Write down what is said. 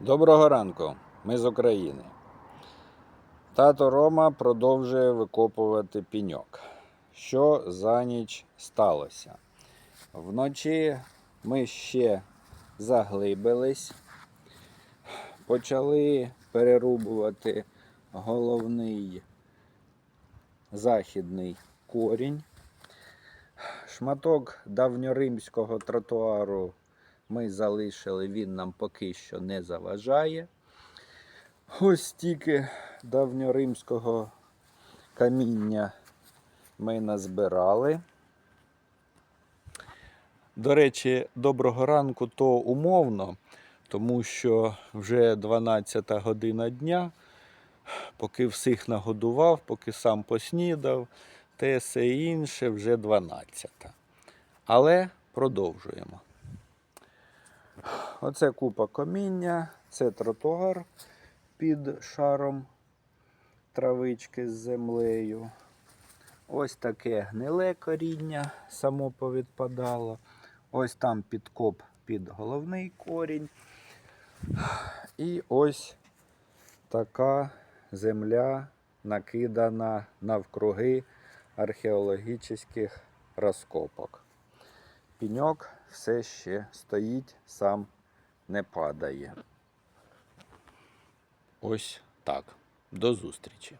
Доброго ранку, ми з України. Тато Рома продовжує викопувати піньок. Що за ніч сталося? Вночі ми ще заглибились, почали перерубувати головний західний корінь. Шматок давньоримського тротуару ми залишили, він нам поки що не заважає. Ось стільки давньоримського каміння ми назбирали. До речі, доброго ранку то умовно, тому що вже 12 година дня, поки всіх нагодував, поки сам поснідав, те все інше вже 12. Але продовжуємо. Оце купа каміння, це тротуар під шаром травички з землею. Ось таке гниле коріння само повідпадало. Ось там підкоп під головний корінь. І ось така земля накидана навкруги археологічних розкопок. Піньок все ще стоїть, сам не падає. Ось так. До зустрічі.